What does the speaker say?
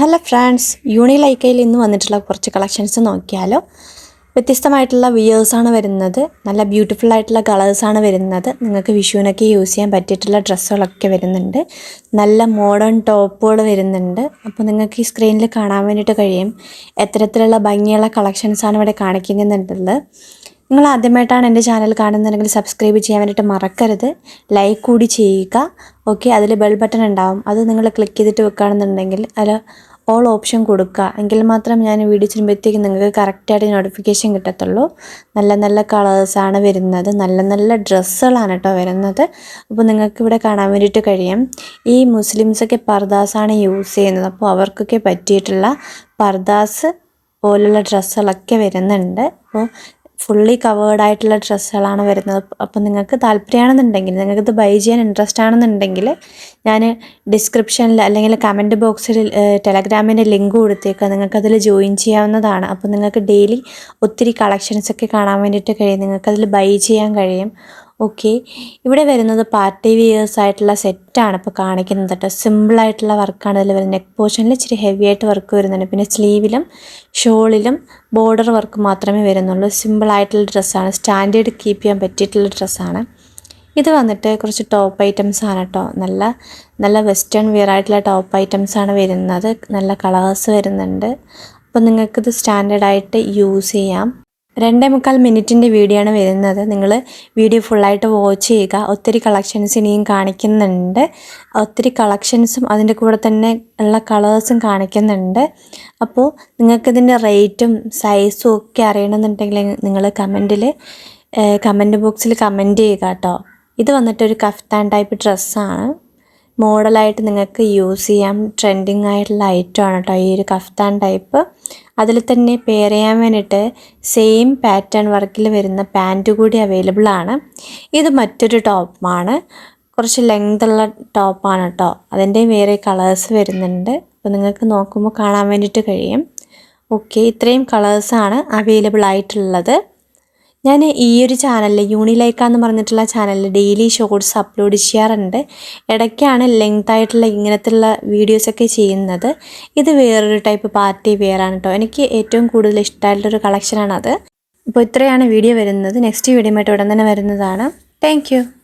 Hello friends യൂണിലൈക്കയിൽ ഇന്ന് വന്നിട്ടുള്ള കുറച്ച് കളക്ഷൻസ് നോക്കിയാലോ. വ്യത്യസ്തമായിട്ടുള്ള വിയേഴ്സാണ് വരുന്നത്. നല്ല ബ്യൂട്ടിഫുൾ ആയിട്ടുള്ള കളേഴ്സാണ് വരുന്നത്. നിങ്ങൾക്ക് വിഷുവിനൊക്കെ യൂസ് ചെയ്യാൻ പറ്റിയിട്ടുള്ള ഡ്രസ്സുകളൊക്കെ വരുന്നുണ്ട്. നല്ല മോഡേൺ ടോപ്പുകൾ വരുന്നുണ്ട്. അപ്പോൾ നിങ്ങൾക്ക് ഈ സ്ക്രീനിൽ കാണാൻ വേണ്ടിയിട്ട് കഴിയും. എത്തരത്തിലുള്ള ഭംഗിയുള്ള കളക്ഷൻസാണ് ഇവിടെ കാണിക്കുന്നുണ്ടുള്ളത് നിങ്ങൾ ആദ്യമായിട്ടാണ് എന്റെ ചാനൽ കാണുന്നതെങ്കിൽ സബ്സ്ക്രൈബ് ചെയ്യാൻ വേണ്ടിയിട്ട് മറക്കരുത്. ലൈക്ക് കൂടി ചെയ്യുക. ഓക്കെ അതിൽ ബെൽ ബട്ടൺ ഉണ്ടാവും. അത് നിങ്ങൾ ക്ലിക്ക് ചെയ്തിട്ട് വെക്കുകയാണെന്നുണ്ടെങ്കിൽ അതിൽ ഓൾ ഓപ്ഷൻ കൊടുക്കുക. എങ്കിൽ മാത്രം ഞാൻ വീഡിയോ ചെയ്യുമ്പോഴത്തേക്ക് നിങ്ങൾക്ക് കറക്റ്റായിട്ട് നോട്ടിഫിക്കേഷൻ കിട്ടത്തുള്ളൂ. നല്ല നല്ല കളേഴ്സാണ് വരുന്നത്. നല്ല നല്ല ഡ്രസ്സുകളാണ് കേട്ടോ വരുന്നത്. അപ്പോൾ നിങ്ങൾക്ക് ഇവിടെ കാണാൻ വേണ്ടിയിട്ട് കഴിയും. ഈ മുസ്ലിംസൊക്കെ പർദാസാണ് യൂസ് ചെയ്യുന്നത്. അപ്പോൾ അവർക്കൊക്കെ പറ്റിയിട്ടുള്ള പർദാസ് പോലുള്ള ഡ്രസ്സുകളൊക്കെ വരുന്നുണ്ട്. അപ്പോൾ ഫുള്ളി കവേർഡ് ആയിട്ടുള്ള ഡ്രസ്സുകളാണ് വരുന്നത്. അപ്പോൾ നിങ്ങൾക്ക് താല്പര്യമാണെന്നുണ്ടെങ്കിൽ നിങ്ങൾക്കിത് ബൈ ചെയ്യാൻ ഇൻട്രസ്റ്റ് ആണെന്നുണ്ടെങ്കിൽ ഞാൻ ഡിസ്ക്രിപ്ഷനിൽ അല്ലെങ്കിൽ കമന്റ് ബോക്സിൽ ടെലഗ്രാമിന്റെ ലിങ്ക് കൊടുത്തേക്കാം. നിങ്ങൾക്കതിൽ ജോയിൻ ചെയ്യാവുന്നതാണ്. അപ്പോൾ നിങ്ങൾക്ക് ഡെയിലി ഒത്തിരി കളക്ഷൻസ് ഒക്കെ കാണാൻ വേണ്ടിയിട്ട് കഴിയും. നിങ്ങൾക്കതിൽ ബൈ ചെയ്യാൻ കഴിയും. ഓക്കെ. ഇവിടെ വരുന്നത് പാർട്ടി വിയേഴ്സ് ആയിട്ടുള്ള സെറ്റാണ് ഇപ്പോൾ കാണിക്കുന്നത് കേട്ടോ. സിമ്പിളായിട്ടുള്ള വർക്കാണ് ഇതിൽ വരുന്നത്. നെക്ക് പോർഷനിൽ ഇച്ചിരി ഹെവി ആയിട്ട് വർക്ക് വരുന്നുണ്ട്. പിന്നെ സ്ലീവിലും ഷോളിലും ബോർഡർ വർക്ക് മാത്രമേ വരുന്നുള്ളൂ. സിമ്പിളായിട്ടുള്ള ഡ്രസ്സാണ് സ്റ്റാൻഡേർഡ് കീപ്പ് ചെയ്യാൻ പറ്റിയിട്ടുള്ള ഡ്രസ്സാണ് ഇത് വന്നിട്ട് കുറച്ച് ടോപ്പ് ഐറ്റംസ് ആണ് കേട്ടോ. നല്ല നല്ല വെസ്റ്റേൺ വെയർ ആയിട്ടുള്ള ടോപ്പ് ഐറ്റംസ് ആണ് വരുന്നത്. നല്ല കളേഴ്സ് വരുന്നുണ്ട്. അപ്പോൾ നിങ്ങൾക്കിത് സ്റ്റാൻഡേർഡായിട്ട് യൂസ് ചെയ്യാം. രണ്ടേ മുക്കാൽ മിനിറ്റിന്റെ വീഡിയോ ആണ് വരുന്നത്. നിങ്ങൾ വീഡിയോ ഫുള്ളായിട്ട് വാച്ച് ചെയ്യുക. ഒത്തിരി കളക്ഷൻസ് ഇനിയും കാണിക്കുന്നുണ്ട്. ഒത്തിരി കളക്ഷൻസും അതിന്റെ കൂടെ തന്നെ ഉള്ള കളേഴ്സും കാണിക്കുന്നുണ്ട്. അപ്പോൾ നിങ്ങൾക്കിതിന്റെ റേറ്റും സൈസും ഒക്കെ അറിയണമെന്നുണ്ടെങ്കിൽ നിങ്ങൾ കമന്റിൽ കമന്റ് ബോക്സിൽ കമന്റ് ചെയ്യുക കേട്ടോ. ഇത് വന്നിട്ടൊരു കഫ്താൻ ടൈപ്പ് ഡ്രസ്സാണ് മോഡലായിട്ട് നിങ്ങൾക്ക് യൂസ് ചെയ്യാം. ട്രെൻഡിങ് ആയിട്ടുള്ള ഐറ്റമാണ് കേട്ടോ ഈ ഒരു കഫ്താൻ ടൈപ്പ് അതിൽ തന്നെ പെയർ ചെയ്യാൻ വേണ്ടിയിട്ട് സെയിം പാറ്റേൺ വർക്കിൽ വരുന്ന പാന്റ് കൂടി അവൈലബിൾ ആണ്. ഇത് മറ്റൊരു ടോപ്പാണ് കുറച്ച് ലെങ്ത് ഉള്ള ടോപ്പാണ് കേട്ടോ അതിന്റെ വേറെ കളേഴ്സ് വരുന്നുണ്ട്. അപ്പോൾ നിങ്ങൾക്ക് നോക്കുമ്പോൾ കാണാൻ വേണ്ടിയിട്ട് കഴിയും. ഓക്കെ ഇത്രയും കളേഴ്സാണ് അവൈലബിൾ ആയിട്ടുള്ളത്. ഞാൻ ഈ ഒരു ചാനലിൽ യൂണിലൈക്ക എന്ന് പറഞ്ഞിട്ടുള്ള ചാനലിൽ ഡെയിലി ഷോർട്സ് അപ്ലോഡ് ചെയ്യാറുണ്ട്. ഇടയ്ക്കാണ് ലെങ്ത് ആയിട്ടുള്ള ഇങ്ങനത്തുള്ള വീഡിയോസൊക്കെ ചെയ്യുന്നത്. ഇത് വേറൊരു ടൈപ്പ് പാർട്ടി വെയറാണ് കേട്ടോ എനിക്ക് ഏറ്റവും കൂടുതൽ ഇഷ്ടമായിട്ടുള്ളൊരു കളക്ഷനാണത്. അപ്പോൾ ഇത്രയാണ് വീഡിയോ വരുന്നത്. നെക്സ്റ്റ് വീഡിയോ ആയിട്ട് ഉടൻ തന്നെ വരുന്നതാണ്. താങ്ക്